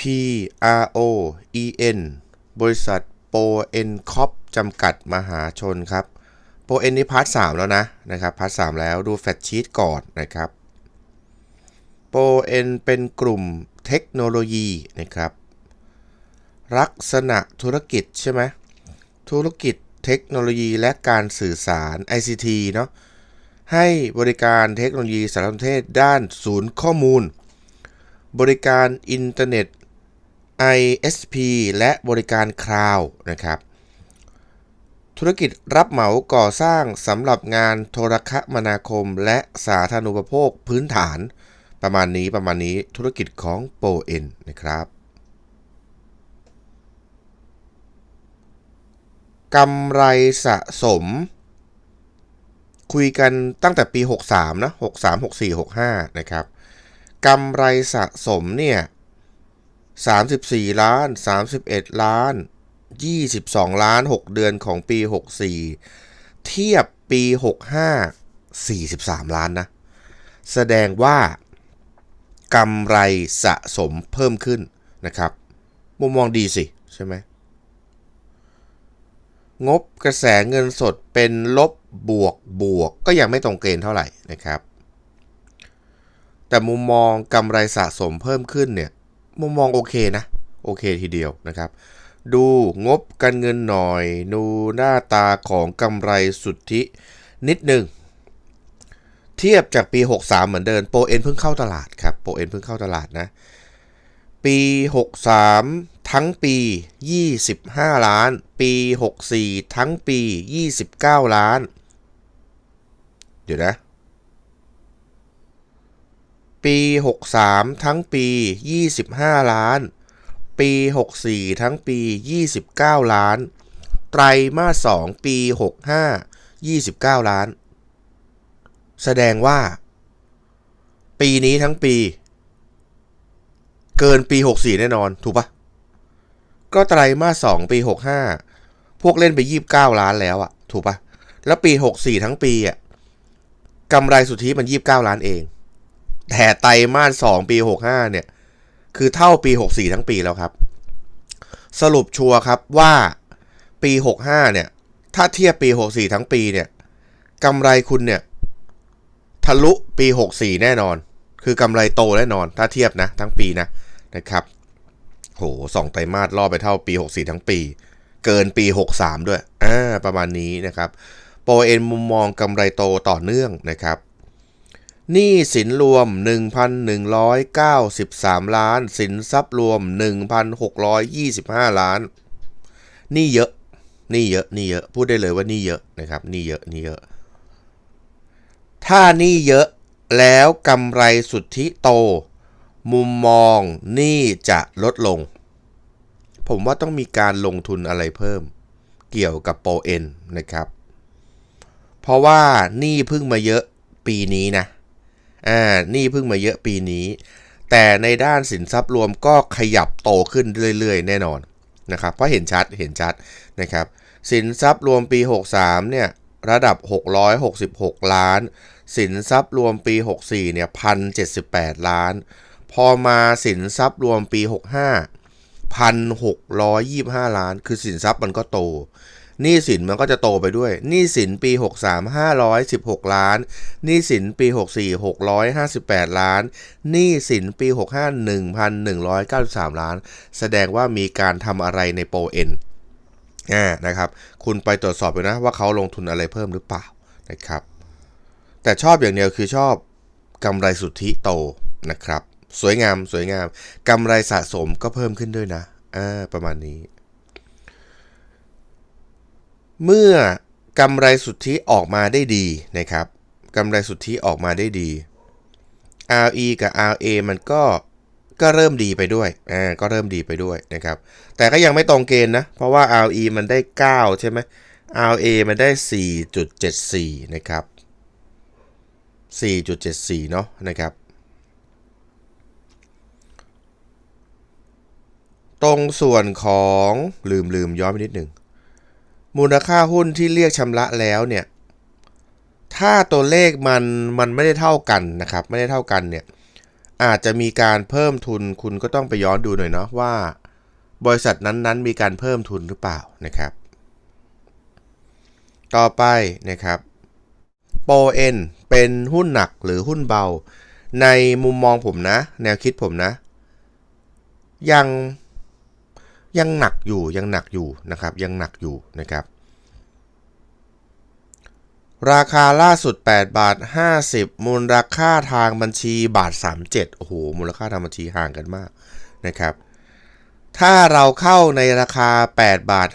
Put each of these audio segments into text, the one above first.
P R O E N บริษัทโปเอ็นคอปจำกัดมหาชนครับโปเอ็นนี่พาร์ทสามแล้วนะนะครับพาร์ทสามแล้วดูแฟตชีตก่อนนะครับโปเอ็นเป็นกลุ่มเทคโนโลยีนะครับลักษณะธุรกิจใช่ไหมธุรกิจเทคโนโลยีและการสื่อสาร ICT เนาะให้บริการเทคโนโลยีสารสนเทศด้านศูนย์ข้อมูล บริการอินเทอร์เน็ต ISP และบริการคลาวนะครับ ธุรกิจรับเหมาก่อสร้างสำหรับงานโทรคมนาคมและสาธารณูปโภคพื้นฐาน ประมาณนี้ประมาณนี้ธุรกิจของโปเอ็นนะครับกำไรสะสม คุยกันตั้งแต่ปี 63 นะ 63 64 65 นะครับกำไรสะสมเนี่ย 34 ล้าน 31 ล้าน 22 ล้าน 6 เดือนของปี 64 เทียบปี 65 43 ล้านนะ แสดงว่ากำไรสะสมเพิ่มขึ้นนะครับมุมมองดีสิ ใช่ไหมงบกระแสเงินสดเป็นลบบวกบวก ก็ยังไม่ตรงเกณฑ์เท่าไหร่นะครับ แต่มุมมองกำไรสะสมเพิ่มขึ้นเนี่ย มุมมองโอเคนะ โอเคทีเดียวนะครับ ดูงบการเงินหน่อย ดูหน้าตาของกำไรสุทธินิดหนึ่งเทียบจากปี 63 เหมือนเดิมโปรเอ็นเพิ่งเข้าตลาดครับโปรเอ็นเพิ่งเข้าตลาดนะ ปี 63 ทั้งปี 25 ล้าน ปี 64 ทั้งปี 29 ล้าน เดี๋ยวนะ ปี 63 ทั้งปี 25 ล้าน ปี 64 ทั้งปี 29 ล้าน ไตรมาส 2 ปี 65 29 ล้าน แสดงว่า ปีนี้ทั้งปี เกินปี 64 แน่นอน ถูกปะก็ไตรมาส 2 ปี 65 พวกเล่นไป 29 ล้านแล้วอะถูกปะแล้วปี 64 ทั้งปีอะกำไรสุทธิมัน 29 ล้านเอง แต่ไตรมาส2ปี65เนี่ย คือเท่าปี64ทั้งปีแล้วครับ สรุปชัวร์ครับว่าปี65เนี่ย ถ้าเทียบปี64ทั้งปีเนี่ยกำไรคุณเนี่ย ทะลุปี64แน่นอน คือกำไรโตแน่นอน ถ้าเทียบนะ ทั้งปีนะนะครับโหสองไตรมาสล่อไปเท่าปี 64 ทั้งปี เกินปี 63 ด้วยอ่าประมาณนี้นะครับโปรเอ็นมุมมองกำไรโตต่อเนื่องนะครับ หนี้สินรวม 1,193 ล้าน สินทรัพย์รวม 1,625 ล้านหนี้เยอะหนี้เยอะหนี้เยอะ พูดได้เลยว่าหนี้เยอะนะครับหนี้เยอะหนี้เยอะ ถ้าหนี้เยอะแล้วกำไรสุทธิโต มุมมองหนี้จะลดลง ผมว่าต้องมีการลงทุนอะไรเพิ่ม เกี่ยวกับโปรเอ็นนะครับ เพราะว่าหนี้พิ่งมาเยอะปีนี้นะ อ่านี้เพิ่งมาเยอะปีนี้ แต่ในด้านสินทรัพย์รวมก็ขยับโตขึ้นเรื่อย ๆ แน่นอนนะครับเพราะเห็นชัดเห็นชัดนะครับสินทรัพย์รวมปี 63เนี่ยระดับ 666 ล้าน สินทรัพย์รวมปี 64เนี่ย1,078 ล้าน พอมาสินทรัพย์รวมปี 65 1,625 ล้าน คือสินทรัพย์มันก็โต หนี้สินมันก็จะโตไปด้วยหนี้สินปี 63 516 ล้านหนี้สินปี 64 658 ล้านหนี้สินปี 65 1,193 ล้าน แสดงว่ามีการทำอะไรในโปรเอ็นอ่านะครับ คุณไปตรวจสอบดูนะว่าเขาลงทุนอะไรเพิ่มหรือเปล่านะครับ แต่ชอบอย่างเดียวคือชอบกำไรสุทธิโตนะครับ สวยงามสวยงามกำไรสะสมก็เพิ่มขึ้นด้วยนะอ่าประมาณนี้ เมื่อกำไรสุทธิออกมาได้ดีนะครับกำไรสุทธิออกมาได้ดี RE กับ RA มันก็ก็เริ่มดีไปด้วยอ่าก็เริ่มดีไปด้วยนะครับ แต่ก็ยังไม่ตรงเกณฑ์นะ เพราะว่า RE มันได้ 9 ใช่ไหม RA มันได้ 4.74 นะครับ 4.74 เนาะนะครับ ตรงส่วนของลืมลืมย้อนไปนิดหนึ่ง มูลค่าหุ้นที่เรียกชำระแล้วเนี่ย ถ้าตัวเลขมันมันไม่ได้เท่ากันนะครับ ไม่ได้เท่ากันเนี่ย อาจจะมีการเพิ่มทุนคุณก็ต้องไปย้อนดูหน่อยเนาะว่า บริษัทนั้นๆ มีการเพิ่มทุนหรือเปล่านะครับ ต่อไปนะครับโปเอ็นเป็นหุ้นหนักหรือหุ้นเบา ในมุมมองผมนะ แนวคิดผมนะ ยัง ยังหนักอยู่ยังหนักอยู่นะครับยังหนักอยู่นะครับ ราคาล่าสุด 8 บาท 50 มูลค่าทางบัญชีบาท 37 โอ้โห มูลค่าทางบัญชีห่างกันมากนะครับ ถ้าเราเข้าในราคา 8 บาท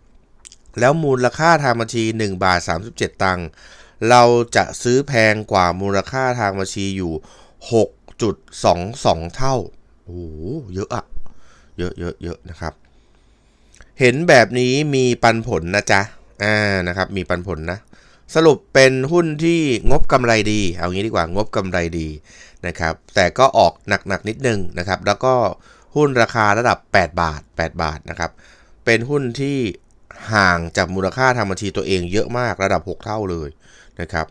50 แล้วมูลค่าทางบัญชี 1 บาท 37 ตังค์เราจะซื้อแพงกว่ามูลค่าทางบัญชีอยู่ 6.22 เท่า โอ้โห เยอะอะ เยอะเยอะเยอะนะครับ เห็นแบบนี้มีปันผลนะจ๊ะอ่านะครับ มีปันผลนะ สรุปเป็นหุ้นที่งบกำไรดี เอางี้ดีกว่างบกำไรดีนะครับ แต่ก็ออกหนักๆนิดนึงนะครับ แล้วก็หุ้นราคาระดับ 8 บาท 8 บาทนะครับ เป็นหุ้นที่ห่างจากมูลค่าทางบัญชีตัวเองเยอะมากระดับ 6 เท่าเลยนะครับ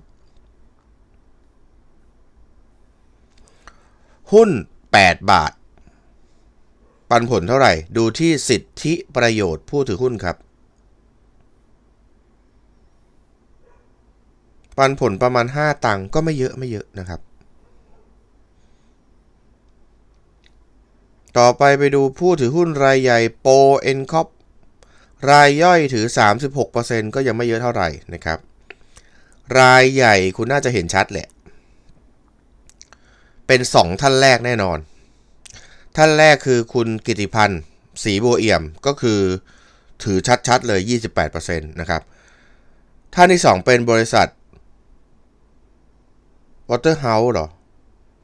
หุ้น 8 บาท ปันผลเท่าไหร่ ดูที่สิทธิประโยชน์ผู้ถือหุ้นครับ ปันผลประมาณ 5 ตังค์ก็ไม่เยอะไม่เยอะนะครับ ต่อไปไปดูผู้ถือหุ้นรายใหญ่โปเอ็นคอปรายย่อยถือ 36%ก็ยังไม่เยอะเท่าไหร่นะครับ รายใหญ่คุณน่าจะเห็นชัดแหละ เป็น 2 ท่านแรกแน่นอน ท่านแรกคือคุณกิติพันธ์ศรีบัวเอี่ยมก็คือถือชัดๆเลย 28%นะครับท่านที่ 2 เป็นบริษัท Waterhouse เหรอ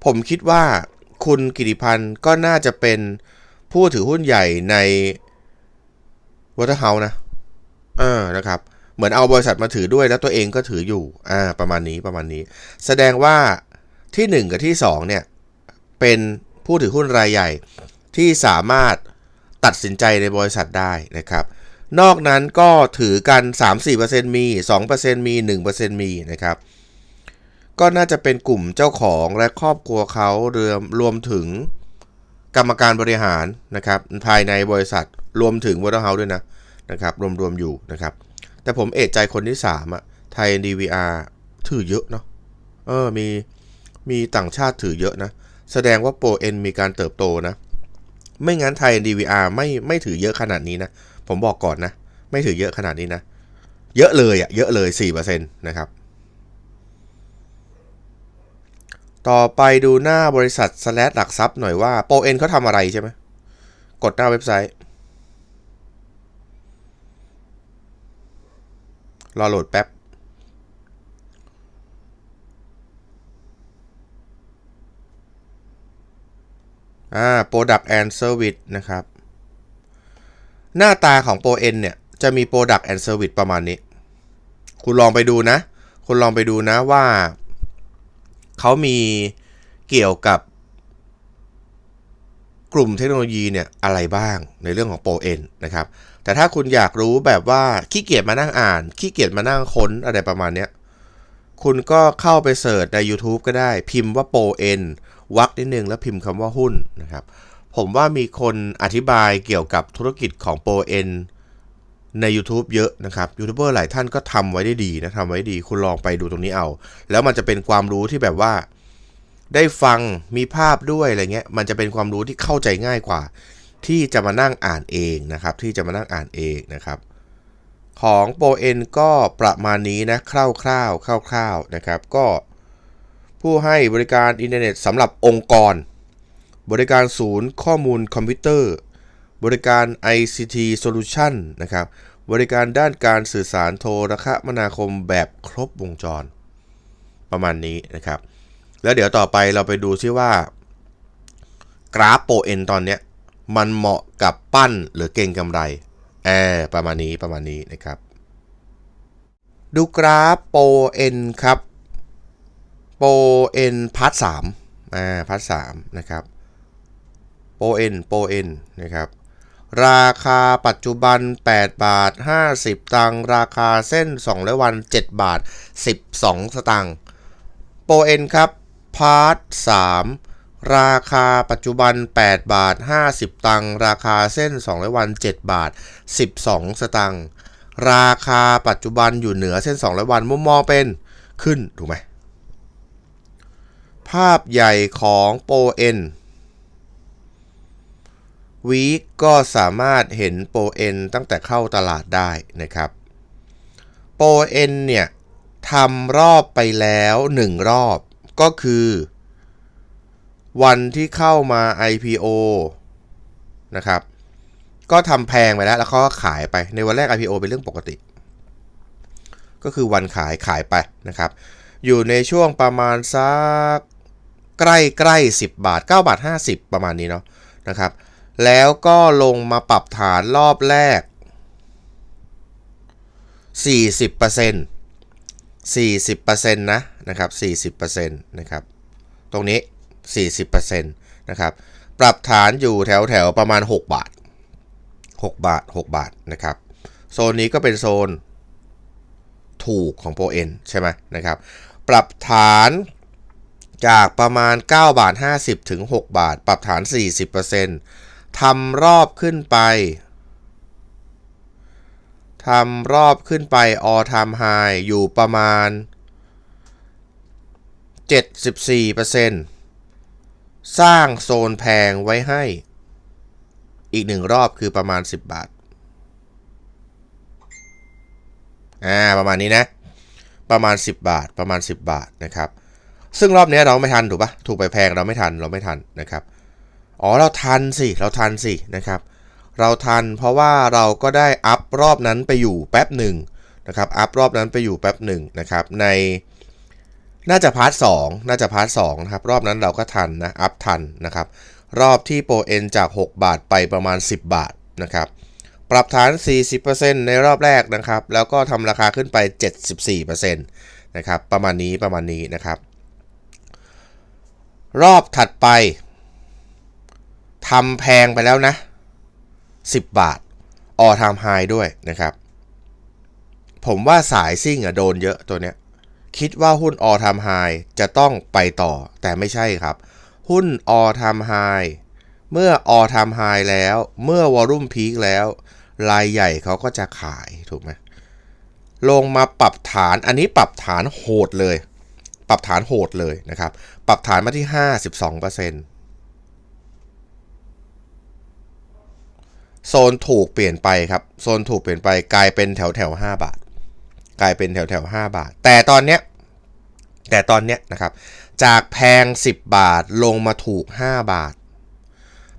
ผมคิดว่าคุณกิติพันธ์ก็น่าจะเป็นผู้ถือหุ้นใหญ่ใน Waterhouse นะเออนะครับ เหมือนเอาบริษัทมาถือด้วยแล้วตัวเองก็ถืออยู่ อ่า ประมาณนี้ประมาณนี้ แสดงว่าที่ 1 กับที่ 2 เนี่ย เป็น ผู้ถือหุ้นรายใหญ่ที่สามารถตัดสินใจในบริษัทได้นะครับ นอกนั้นก็ถือกัน 3-4%มี 2%มี 1%มีนะครับ ก็น่าจะเป็นกลุ่มเจ้าของและครอบครัวเขาเรวมรวมถึงกรรมการบริหารนะครับภายในบริษัทรวมถึงวอเตอร์เฮาส์ด้วยนะนะครับรวมๆอยู่นะครับ แต่ผมเอะใจคนที่3อะไทย DVR ถือเยอะเนาะเออมีมีต่างชาติถือเยอะนะ แสดงว่าโปรเอ็นมีการเติบโตนะ ไม่งั้นไทย DVR ไม่ไม่ถือเยอะขนาดนี้นะ ผมบอกก่อนนะ ไม่ถือเยอะขนาดนี้นะ เยอะเลยอะเยอะเลย4%นะครับ ต่อไปดูหน้าบริษัทสแลดหลักทรัพย์หน่อยว่าโปรเอ็นเขาทำอะไรใช่ไหมกดหน้าเว็บไซต์รอโหลดแป๊บ อ่า Product and Service นะครับ หน้าตาของ Pro N เนี่ย จะมี Product and Service ประมาณนี้ คุณลองไปดูนะ คุณลองไปดูนะว่า เขามีเกี่ยวกับกลุ่มเทคโนโลยีเนี่ยอะไรบ้างในเรื่องของ Pro N นะครับ แต่ถ้าคุณอยากรู้แบบว่าขี้เกียจมานั่งอ่าน ขี้เกียจมานั่งค้นอะไรประมาณเนี้ย คุณก็เข้าไปเสิร์ชใน YouTube ก็ได้ พิมพ์ว่า Pro N วักนิดนึงแล้วพิมพ์คำว่าหุ้นนะครับ ผมว่ามีคนอธิบายเกี่ยวกับธุรกิจของ Pro N ใน YouTube เยอะนะครับยูทูบเบอร์หลายท่านก็ทำไว้ได้ดีนะทำไว้ดีคุณลองไปดูตรงนี้เอา แล้วมันจะเป็นความรู้ที่แบบว่า ได้ฟังมีภาพด้วยอะไรเงี้ยมันจะเป็นความรู้ที่เข้าใจง่ายกว่า ที่จะมานั่งอ่านเองนะครับ ที่จะมานั่งอ่านเองนะครับของโปรเอ็นก็ประมาณนี้นะคร่าวๆคร่าวๆนะครับ ก็ ผู้ให้บริการอินเทอร์เน็ตสำหรับองค์กร บริการศูนย์ข้อมูลคอมพิวเตอร์ บริการ ICT Solution นะครับ บริการด้านการสื่อสารโทรคมนาคมแบบครบวงจร ประมาณนี้นะครับ แล้วเดี๋ยวต่อไปเราไปดูซิว่า กราฟโปรเอ็นตอนเนี้ยมันเหมาะกับปั้นหรือเก่งกำไรแอประมาณนี้ประมาณนี้นะครับ ดูกราฟโปรเอ็นครับ โปรเอ็นพาร์ทสามอ่าพาร์ทสามนะครับโปรเอ็นโปรเอ็นนะครับราคาปัจจุบัน 8 บาท 50 ตังค์ราคาเส้น200วัน 7 บาท 12 สตังค์โปรเอ็นครับพาร์ท3ราคาปัจจุบัน 8 บาท 50 ตังค์ราคาเส้น200วัน 7 บาท 12 สตังค์ราคาปัจจุบันอยู่เหนือเส้น200วันมุมมองเป็นขึ้น ถูกไหม ภาพใหญ่ของโปเอ็นวีคก็สามารถเห็นโปเอ็นตั้งแต่เข้าตลาดได้นะครับโปเอ็นเนี่ยทำรอบไปแล้ว 1 รอบก็คือ วันที่เข้ามา IPO นะครับ ก็ทำแพงไปแล้ว แล้วเขาก็ขายไปในวันแรก IPO เป็นเรื่องปกติ ก็คือวันขายขายไปนะครับ อยู่ในช่วงประมาณสัก ใกล้ใกล้10 บาท 9 บาท 50 ประมาณนี้เนาะนะครับ แล้วก็ลงมาปรับฐานรอบแรก 40% 40%นะนะครับ40%นะครับ ตรงนี้ 40%นะครับ ปรับฐานอยู่แถวแถวประมาณ 6 บาท 6 บาท 6 บาทนะครับ โซนนี้ก็เป็นโซนถูกของโปรเอ็นใช่ไหมนะครับ ปรับฐาน จากประมาณ 9 บาท 50 ถึง 6 บาท ปรับฐาน 40%ทำรอบขึ้นไปทำรอบขึ้นไป all time high อยู่ประมาณ 74%สร้างโซนแพงไว้ให้ อีกหนึ่งรอบคือประมาณ 10 บาท อ่า ประมาณนี้นะ ประมาณ 10 บาท ประมาณ 10 บาทนะครับ ซึ่งรอบนี้เราไม่ทันถูกปะถูกไปแพงเราไม่ทันเราไม่ทันนะครับ อ๋อเราทันสิเราทันสินะครับ เราทันเพราะว่าเราก็ได้อัพรอบนั้นไปอยู่แป๊บหนึ่งนะครับอัพรอบนั้นไปอยู่แป๊บหนึ่งนะครับในน่าจะพาร์ทสองน่าจะพาร์ทสองนะครับรอบนั้นเราก็ทันนะอัพทันนะครับรอบที่โปรเอ็นจาก 6 บาทไปประมาณ 10 บาทนะครับปรับฐาน 40%ในรอบแรกนะครับ แล้วก็ทำราคาขึ้นไป 74%นะครับประมาณนี้ประมาณนี้นะครับ รอบถัดไปทำแพงไปแล้วนะ 10 บาท ออทามไฮด้วยนะครับ ผมว่าสายซิ่งอะโดนเยอะตัวเนี้ย คิดว่าหุ้นออทามไฮจะต้องไปต่อแต่ไม่ใช่ครับ หุ้นออทามไฮเมื่อออทามไฮแล้ว เมื่อวอลุ่มพีคแล้ว รายใหญ่เขาก็จะขายถูกไหมลงมาปรับฐานอันนี้ปรับฐานโหดเลย ปรับฐานโหดเลยนะครับ ปรับฐานมาที่ 52%โซนถูกเปลี่ยนไปครับ โซนถูกเปลี่ยนไปกลายเป็นแถวแถว5บาท กลายเป็นแถวแถว5บาท แต่ตอนเนี้ยแต่ตอนเนี้ยนะครับ จากแพง 10 บาทลงมาถูก 5 บาท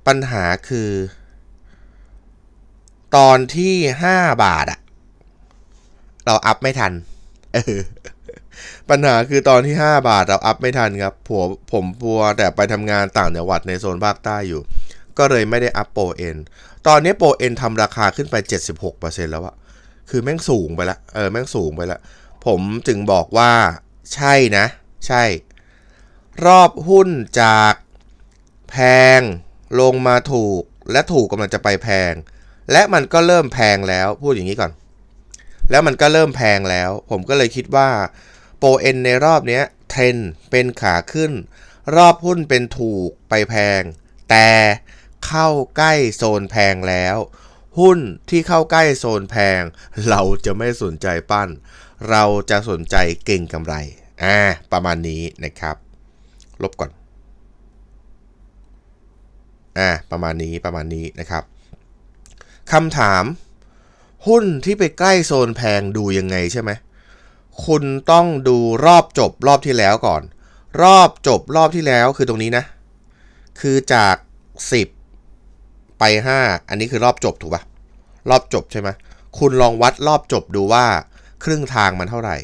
ปัญหาคือ ตอนที่ 5 บาทอะเราอัพไม่ทัน เออ ปัญหาคือตอนที่ 5 บาทเราอัพไม่ทันครับผมผมพัวแต่ไปทำงานต่างจังหวัดในโซนภาคใต้อยู่ ก็เลยไม่ได้อัพโปรเอ็นตอนนี้โปรเอ็นทำราคาขึ้นไป 76%แล้วอะคือแม่งสูงไปละเออแม่งสูงไปละ ผมจึงบอกว่าใช่นะ ใช่ รอบหุ้นจากแพงลงมาถูกและถูกกำลังจะไปแพง และมันก็เริ่มแพงแล้วพูดอย่างนี้ก่อน แล้วมันก็เริ่มแพงแล้ว ผมก็เลยคิดว่า โปรเอ็นในรอบนี้เทรนเป็นขาขึ้น รอบหุ้นเป็นถูกไปแพง แต่เข้าใกล้โซนแพงแล้ว หุ้นที่เข้าใกล้โซนแพง เราจะไม่สนใจปั้น เราจะสนใจเก่งกำไรอ่าประมาณนี้นะครับ ลบก่อนอ่าประมาณนี้ประมาณนี้นะครับคำถาม หุ้นที่ไปใกล้โซนแพงดูยังไงใช่ไหม คุณต้องดูรอบจบรอบที่แล้วก่อน รอบจบรอบที่แล้วคือตรงนี้นะ คือจาก 10 ไป 5 อันนี้คือรอบจบถูกปะรอบจบใช่ไหมคุณลองวัดรอบจบดูว่าครึ่งทางมันเท่าไหร่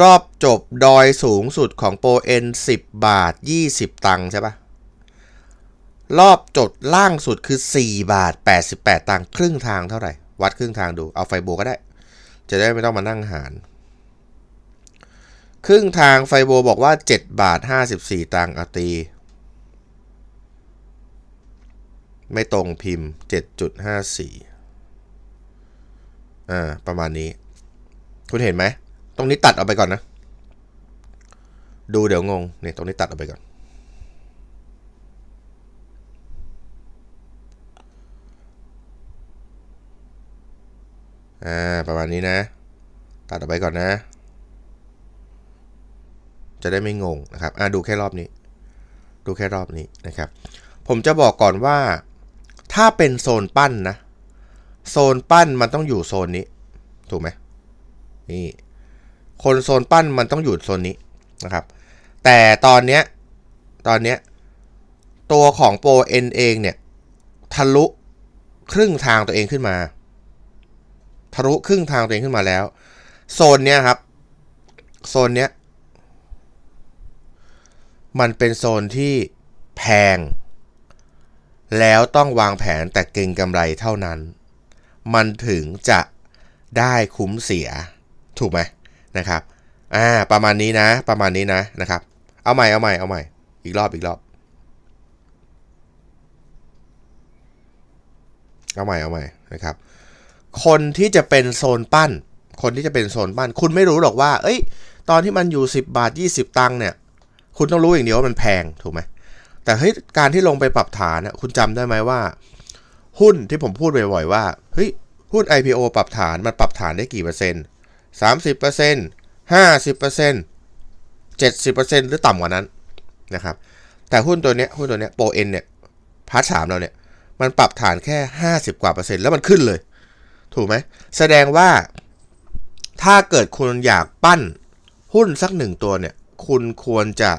รอบจบดอยสูงสุดของโปรเอ็น10 บาท 20 ตังค์ใช่ปะรอบจดล่างสุดคือ 4 บาท 88 ตังค์ครึ่งทางเท่าไหร่ วัดครึ่งทางดูเอาไฟโบก็ได้ จะได้ไม่ต้องมานั่งหาร ครึ่งทางไฟโบบอกว่า 7 บาท 54 ตังค์อตี ไม่ตรงพิมพ์ 7.54 อ่า ประมาณนี้ คุณเห็นไหม ตรงนี้ตัดออกไปก่อนนะ ดูเดี๋ยวงง เนี่ย ตรงนี้ตัดออกไปก่อน อ่าประมาณนี้นะ ตัดออกไปก่อนนะ จะได้ไม่งงนะครับอ่าดูแค่รอบนี้ ดูแค่รอบนี้นะครับ ผมจะบอกก่อนว่า ถ้าเป็นโซนปั้นนะ โซนปั้นมันต้องอยู่โซนนี้ ถูกไหมนี่ คนโซนปั้นมันต้องอยู่โซนนี้นะครับ แต่ตอนเนี้ย ตอนเนี้ย ตัวของโปรเอ็นเองเนี่ย ทะลุครึ่งทางตัวเองขึ้นมา ทะลุครึ่งทางตัวเองขึ้นมาแล้ว โซนเนี้ยครับ โซนเนี้ย มันเป็นโซนที่แพง แล้วต้องวางแผนแต่เก่งกำไรเท่านั้น มันถึงจะได้คุ้มเสีย ถูกไหมนะครับ อ่า ประมาณนี้นะ ประมาณนี้นะนะครับ เอาใหม่ เอาใหม่ เอาใหม่ อีกรอบ อีกรอบ เอาใหม่ เอาใหม่นะครับ คนที่จะเป็นโซนปั้น คนที่จะเป็นโซนปั้น คุณไม่รู้หรอกว่า เอ้ย ตอนที่มันอยู่ 10 บาท 20 ตังค์เนี่ย คุณต้องรู้อย่างเดียวว่ามันแพงถูกไหมแต่เฮ้ยการที่ลงไปปรับฐานน่ะคุณจำได้ไหมว่า หุ้นที่ผมพูดบ่อยๆว่าเฮ้ยหุ้น IPO ปรับฐานมันปรับฐานได้กี่เปอร์เซ็นต์สามสิบเปอร์เซ็นต์ห้าสิบเปอร์เซ็นต์เจ็ดสิบเปอร์เซ็นต์หรือต่ำกว่านั้นนะครับ แต่หุ้นตัวเนี้ยหุ้นตัวเนี้ยโปรเอ็นเนี่ยพาร์ทสามเราเนี่ย มันปรับฐานแค่ห้าสิบกว่าเปอร์เซ็นต์แล้วมันขึ้นเลย ถูกไหมแสดงว่าถ้าเกิดคุณอยากปั้นหุ้นสักหนึ่งตัวเนี่ย คุณควรจะ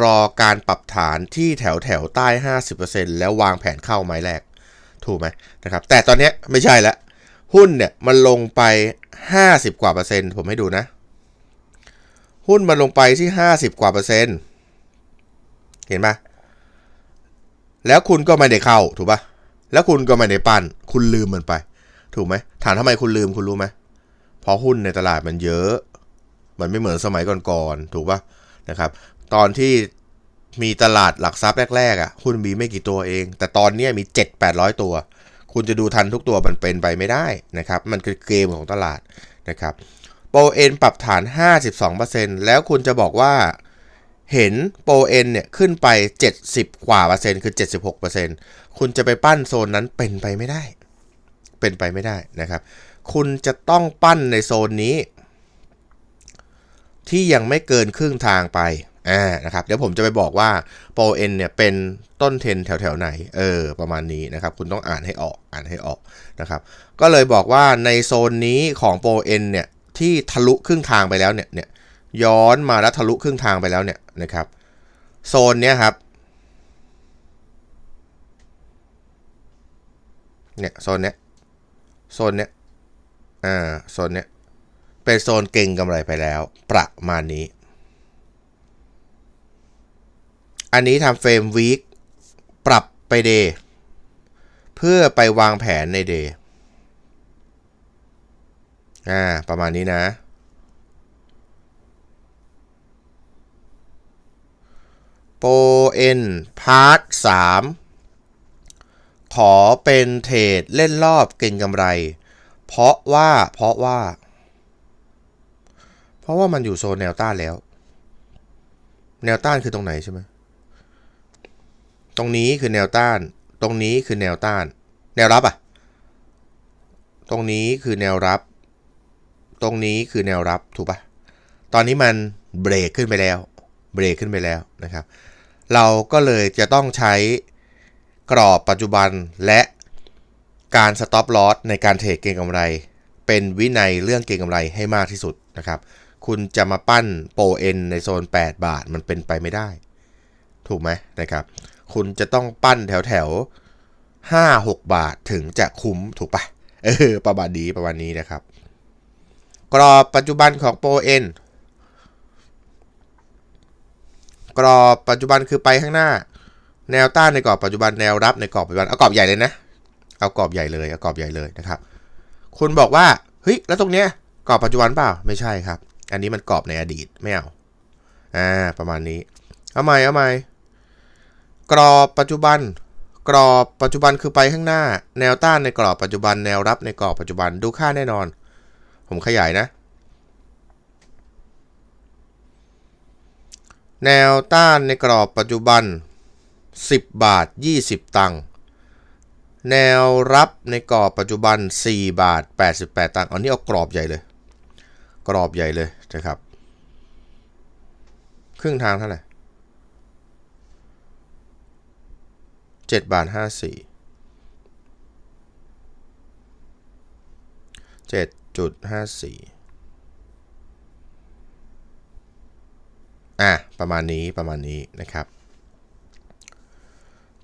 รอการปรับฐานที่แถวแถวใต้ 50%แล้ววางแผนเข้าไม้แรก ถูกไหมนะครับ แต่ตอนนี้ไม่ใช่ละ หุ้นเนี่ยมันลงไป 50 กว่าเปอร์เซ็นต์ ผมให้ดูนะ หุ้นมันลงไปที่ 50 กว่าเปอร์เซ็นต์ เห็นปะแล้วคุณก็ไม่ได้เข้า ถูกปะแล้วคุณก็ไม่ได้ปั้น คุณลืมมันไป ถูกไหมถามทำไมคุณลืมคุณรู้ไหมเพราะหุ้นในตลาดมันเยอะ มันไม่เหมือนสมัยก่อนๆถูกปะนะครับ ตอนที่มีตลาดหลักทรัพย์แรกๆอะหุ้นมีไม่กี่ตัวเอง แต่ตอนนี้มี 7-800 ตัว คุณจะดูทันทุกตัวมันเป็นไปไม่ได้นะครับ มันคือเกมของตลาดนะครับโปรเอ็นปรับฐาน 52%แล้วคุณจะบอกว่าเห็นโปรเอ็นเนี่ยขึ้นไป 70 กว่าเปอร์เซ็นต์คือ 76%คุณจะไปปั้นโซนนั้นเป็นไปไม่ได้ เป็นไปไม่ได้นะครับ คุณจะต้องปั้นในโซนนี้ ที่ยังไม่เกินครึ่งทางไปอ่านะครับเดี๋ยวผมจะไปบอกว่าโปรเอ็นเนี่ยเป็นต้นเทนแถวๆไหนเออประมาณนี้นะครับ คุณต้องอ่านให้ออกอ่านให้ออกนะครับ ก็เลยบอกว่าในโซนนี้ของโปรเอ็นเนี่ยที่ทะลุครึ่งทางไปแล้วเนี่ยเนี่ยย้อนมาแล้วทะลุครึ่งทางไปแล้วเนี่ยนะครับ โซนเนี้ยครับเนี่ยโซนเนี้ย โซนเนี้ยอ่าโซนเนี้ยเป็นโซนเก่งกำไรไปแล้ว ประมาณนี้ อันนี้ทำเฟรมวีคปรับไปเดย์เพื่อไปวางแผนในเดย์อ่าประมาณนี้นะ โปรเอ็นพาร์ทสาม อเป็นเทรดเล่นรอบเก่งกำไร เพราะว่าเพราะว่า เพราะว่ามันอยู่โซนแนวต้านแล้ว แนวต้านคือตรงไหนใช่ไหมตรงนี้คือแนวต้าน ตรงนี้คือแนวต้าน แนวรับอะตรงนี้คือแนวรับ ตรงนี้คือแนวรับถูกปะตอนนี้มันเบรกขึ้นไปแล้ว เบรกขึ้นไปแล้วนะครับ เราก็เลยจะต้องใช้ กรอบปัจจุบันและการ stop loss ในการเทรดเก็งกำไร เป็นวินัยเรื่องเก็งกำไรให้มากที่สุดนะครับ คุณจะมาปั้นโปรเอ็นในโซน 8 บาทมันเป็นไปไม่ได้ ถูกไหมนะครับ คุณจะต้องปั้นแถวแถวห้าหกบาทถึงจะคุ้มถูกปะเออประมาณนี้ประมาณนี้นะครับ กรอบปัจจุบันของโปรเอ็นกรอบปัจจุบันคือไปข้างหน้า แนวต้านในกรอบปัจจุบันแนวรับในกรอบปัจจุบันเอากรอบใหญ่เลยนะ เอากรอบใหญ่เลยเอากรอบใหญ่เลยนะครับคุณบอกว่าเฮ้ยแล้วตรงเนี้ยกรอบปัจจุบันเปล่าไม่ใช่ครับ อันนี้มันกรอบในอดีตไม่เอาอ่าประมาณนี้เอาใหม่เอาใหม่กรอบปัจจุบัน กรอบปัจจุบันคือไปข้างหน้า แนวต้านในกรอบปัจจุบันแนวรับในกรอบปัจจุบันดูค่าแน่นอน ผมขยายนะ แนวต้านในกรอบปัจจุบัน 10 บาท 20 ตังค์แนวรับในกรอบปัจจุบัน 4 บาท 88 ตังค์อันนี้เอากรอบใหญ่เลย กรอบใหญ่เลยนะครับ ครึ่งทางเท่าไหร่7บาท 54 7.54 อะ ประมาณนี้ประมาณนี้นะครับ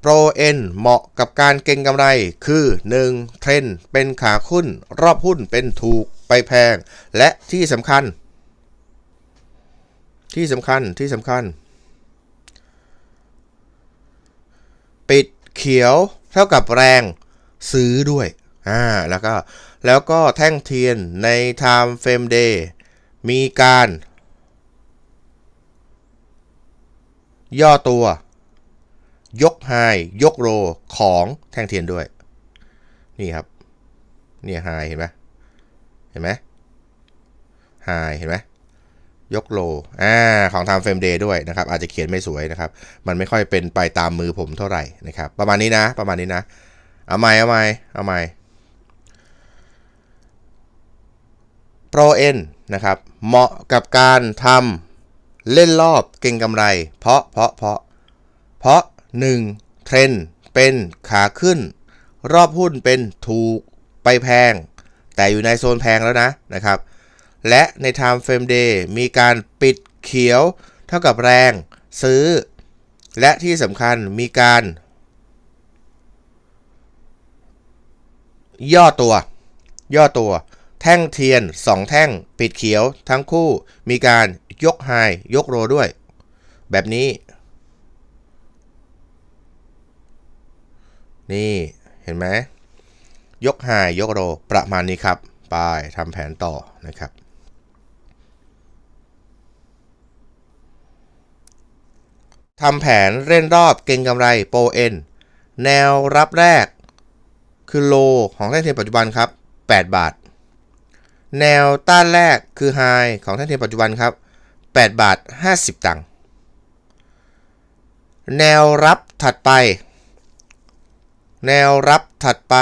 โปรเอ็นเหมาะกับการเก็งกำไรคือ 1. เทรนเป็นขาขึ้น รอบหุ้นเป็นถูกไปแพง และที่สำคัญ ที่สำคัญที่สำคัญ ปิดเขียวเท่ากับแรงซื้อด้วยอ่าแล้วก็แล้วก็แท่งเทียนใน Time Frame Day มีการ ย่อตัว ยกไฮยกโรของแท่งเทียนด้วย นี่ครับนี่ไฮเห็นไหมเห็นไหมไฮเห็นไหมยกโลอ่าของ Time Frame Day ด้วยนะครับ อาจจะเขียนไม่สวยนะครับ มันไม่ค่อยเป็นไปตามมือผมเท่าไหร่นะครับ ประมาณนี้นะ ประมาณนี้นะ เอาใหม่เอาใหม่เอาใหม่ Pro N นะครับ เหมาะกับการทำเล่นรอบเก่งกำไร เพราะเพราะเพราะเพราะ 1. เทรนเป็นขาขึ้น รอบหุ้นเป็นถูกไปแพง แต่อยู่ในโซนแพงแล้วนะนะครับ และใน Time Frame Day มีการปิดเขียวเท่ากับแรงซื้อ และที่สำคัญมีการ ย่อตัว ย่อตัว แท่งเทียน 2 แท่งปิดเขียวทั้งคู่มีการยกไฮยกโรด้วย แบบนี้ นี่เห็นไหมยกไฮยกโรประมาณนี้ครับ ไปทำแผนต่อนะครับ ทำแผนเล่นรอบเก่งกำไรโปรเอ็นแนวรับแรก คือโลของแท่งเทียนปัจจุบันครับ 8 บาท แนวต้านแรกคือไฮของแท่งเทียนปัจจุบันครับ 8 บาท 50 ตังค์แนวรับถัดไป แนวรับถัดไป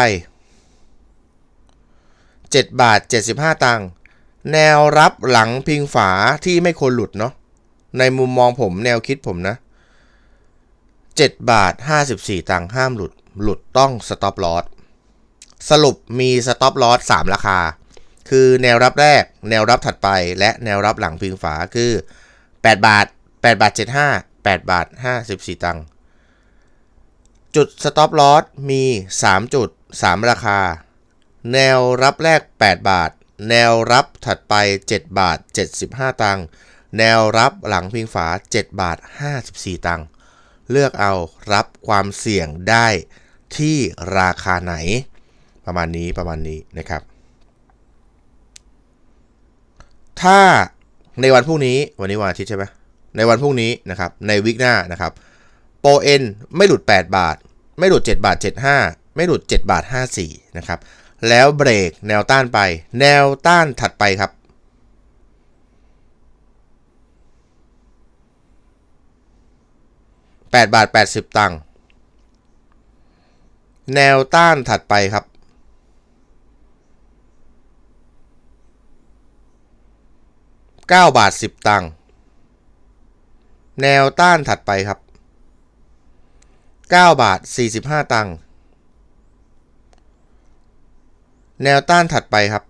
7 บาท 75 ตังค์แนวรับหลังพิงฝาที่ไม่ควรหลุดเนาะในมุมมองผมแนวคิดผมนะ 7 บาท 54 ตังค์ห้ามหลุด หลุดต้อง stop loss สรุปมี stop loss 3ราคา คือแนวรับแรก แนวรับถัดไป และแนวรับหลังพิงฝาคือ 8 บาท 8 บาท 75 8 บาท 54 ตังค์ จุด stop loss มี 3 จุด 3 ราคา แนวรับแรก 8 บาท แนวรับถัดไป 7 บาท 75 ตังค์แนวรับหลังพิงฝา 7 บาท 54 ตังค์เลือกเอารับความเสี่ยงได้ที่ราคาไหน ประมาณนี้ประมาณนี้นะครับ ถ้าในวันพรุ่งนี้วันนี้วันอาทิตย์ใช่ไหมในวันพรุ่งนี้นะครับในวิกหน้านะครับ โปรเอ็นไม่หลุด 8 บาท ไม่หลุด 7 บาท 75 ไม่หลุด 7 บาท 54 นะครับ แล้วเบรกแนวต้านไป แนวต้านถัดไปครับ 8 บาท 80 ตังค์ แนวต้านถัดไปครับ9บาท 10 ตังค์ แนวต้านถัดไปครับ 9 บาท 45 ตังค์ แนวต้านถัดไปครับ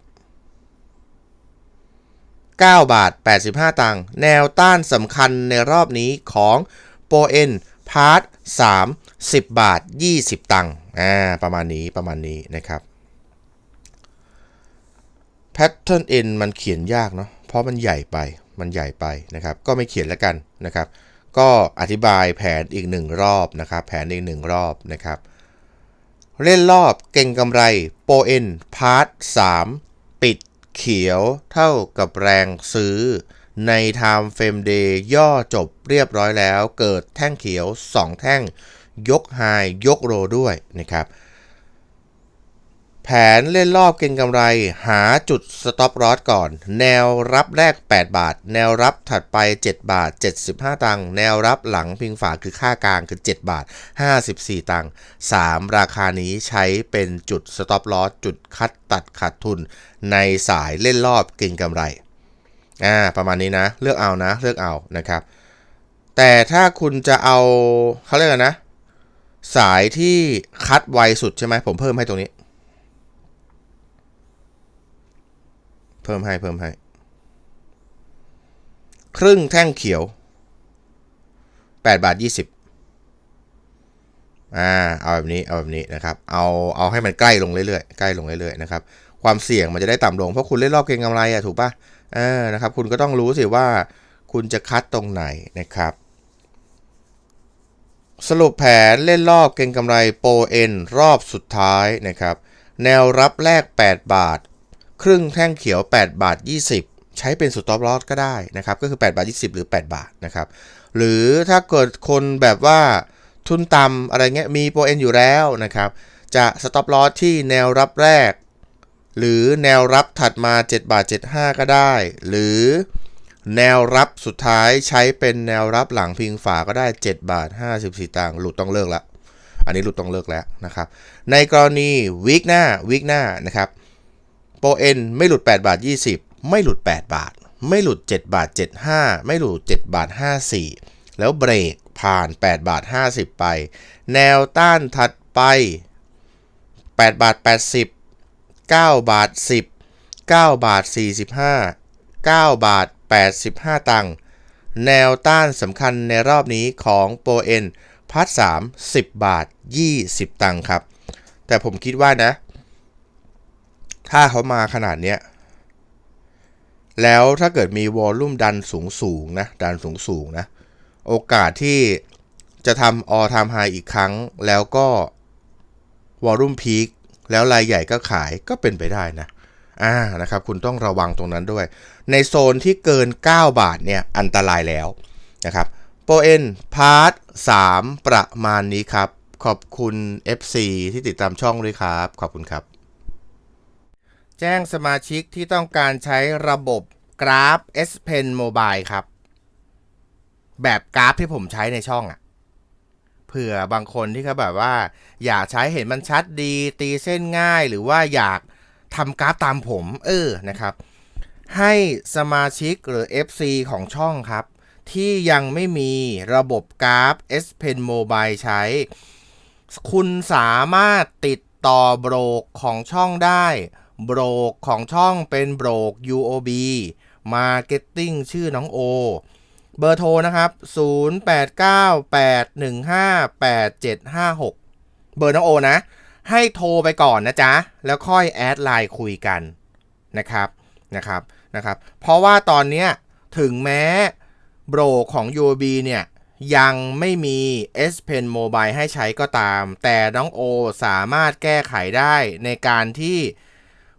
9 บาท 85 ตังค์ แนวต้านสำคัญในรอบนี้ของโปรเอ็นพาร์ท3 10 บาท 20 ตังค์ อ่า ประมาณนี้ ประมาณนี้นะครับ Pattern N มันเขียนยากเนาะ เพราะมันใหญ่ไป มันใหญ่ไปนะครับ ก็ไม่เขียนแล้วกันนะครับ ก็อธิบายแผนอีกหนึ่งรอบนะครับ แผนอีกหนึ่งรอบนะครับ เล่นรอบเก่งกำไรโปเอ็นพาร์ท3ปิดเขียวเท่ากับแรงซื้อ ในไทม์เฟรมเดย์ย่อจบเรียบร้อยแล้ว เกิดแท่งเขียว 2 แท่ง ยกไฮยกโรด้วยนะครับ แผนเล่นรอบเก็งกำไร หาจุดสต็อปลอสก่อน แนวรับแรก 8 บาท แนวรับถัดไป 7 บาท 75 ตังค์แนวรับหลังพิงฝาคือค่ากลางคือ 7 บาท 54 ตังค์3ราคานี้ใช้เป็นจุดสต็อปลอสจุดคัดตัดขาดทุน ในสายเล่นรอบเก็งกำไรอ่าประมาณนี้นะ เลือกเอานะ เลือกเอานะครับ แต่ถ้าคุณจะเอาเขาเรียกอะไรนะ สายที่คัดไวสุดใช่ไหมผมเพิ่มให้ตรงนี้ เพิ่มให้เพิ่มให้ ครึ่งแท่งเขียว 8 บาท 20อ่าเอาแบบนี้เอาแบบนี้นะครับ เอาเอาให้มันใกล้ลงเรื่อยๆใกล้ลงเรื่อยๆนะครับความเสี่ยงมันจะได้ต่ำลงเพราะคุณเล่นรอบเก็งกำไรอะถูกปะเออนะครับ คุณก็ต้องรู้สิว่าคุณจะคัดตรงไหนนะครับ สรุปแผนเล่นรอบเก็งกำไรโปรเอ็นรอบสุดท้ายนะครับ แนวรับแรก 8 บาท ครึ่งแท่งเขียว 8 บาท 20 ใช้เป็นสต็อปลอสก็ได้นะครับ ก็คือ 8 บาท 20 หรือ 8 บาทนะครับ หรือถ้าเกิดคนแบบว่าทุนต่ำอะไรเงี้ยมีโปรเอ็นอยู่แล้วนะครับ จะสต็อปลอสที่แนวรับแรก หรือแนวรับถัดมา 7 บาท 75 ก็ได้ หรือแนวรับสุดท้ายใช้เป็นแนวรับหลังพิงฝาก็ได้ 7 บาท 54ตังค์หลุดต้องเลิกละอันนี้หลุดต้องเลิกแล้วนะครับ ในกรณีวิกหน้าวิกหน้านะครับ โปรเอ็นไม่หลุด 8 บาท 20 ไม่หลุด 8 บาท ไม่หลุด 7 บาท 75 ไม่หลุด 7 บาท 54 แล้วเบรกผ่าน 8 บาท 50 ไป แนวต้านถัดไป 8 บาท 80 9 บาท 10 9 บาท 45 9 บาท 85 ตังค์แนวต้านสำคัญในรอบนี้ของโปรเอ็นพาร์ท3 10 บาท 20 ตังค์ครับ แต่ผมคิดว่านะ ถ้าเขามาขนาดเนี้ย แล้วถ้าเกิดมีวอลลุ่มดันสูงสูงนะ ดันสูงสูงนะ โอกาสที่จะทำออทามไฮอีกครั้ง แล้วก็วอลลุ่มพีคแล้วรายใหญ่ก็ขายก็เป็นไปได้นะ อ่า นะครับ คุณต้องระวังตรงนั้นด้วย ในโซนที่เกิน 9 บาทเนี่ย อันตรายแล้วนะครับ โปรเอ็นพาร์ท3ประมาณนี้ครับ ขอบคุณ FC ที่ติดตามช่องด้วยครับ ขอบคุณครับ แจ้งสมาชิกที่ต้องการใช้ระบบกราฟ S Pen Mobile ครับ แบบกราฟที่ผมใช้ในช่องอะเผื่อบางคนที่เขาแบบว่า อยากใช้เห็นมันชัดดี ตีเส้นง่ายหรือว่าอยากทำกราฟตามผม เออนะครับ ให้สมาชิกหรือ FC ของช่องครับ ที่ยังไม่มีระบบกราฟ S Pen Mobile ใช้ คุณสามารถติดต่อโบรกของช่องได้ โบรกของช่องเป็นโบรก UOB Marketing ชื่อน้องโอ เบอร์โทรนะครับ 0898158756 เบอร์น้องโอนะ ให้โทรไปก่อนนะจ๊ะ แล้วค่อยแอดไลน์คุยกันนะครับนะครับนะครับ เพราะว่าตอนเนี้ยถึงแม้โบรกของ UOB เนี่ยยังไม่มี S Pen Mobile ให้ใช้ก็ตาม แต่น้องโอสามารถแก้ไขได้ในการที่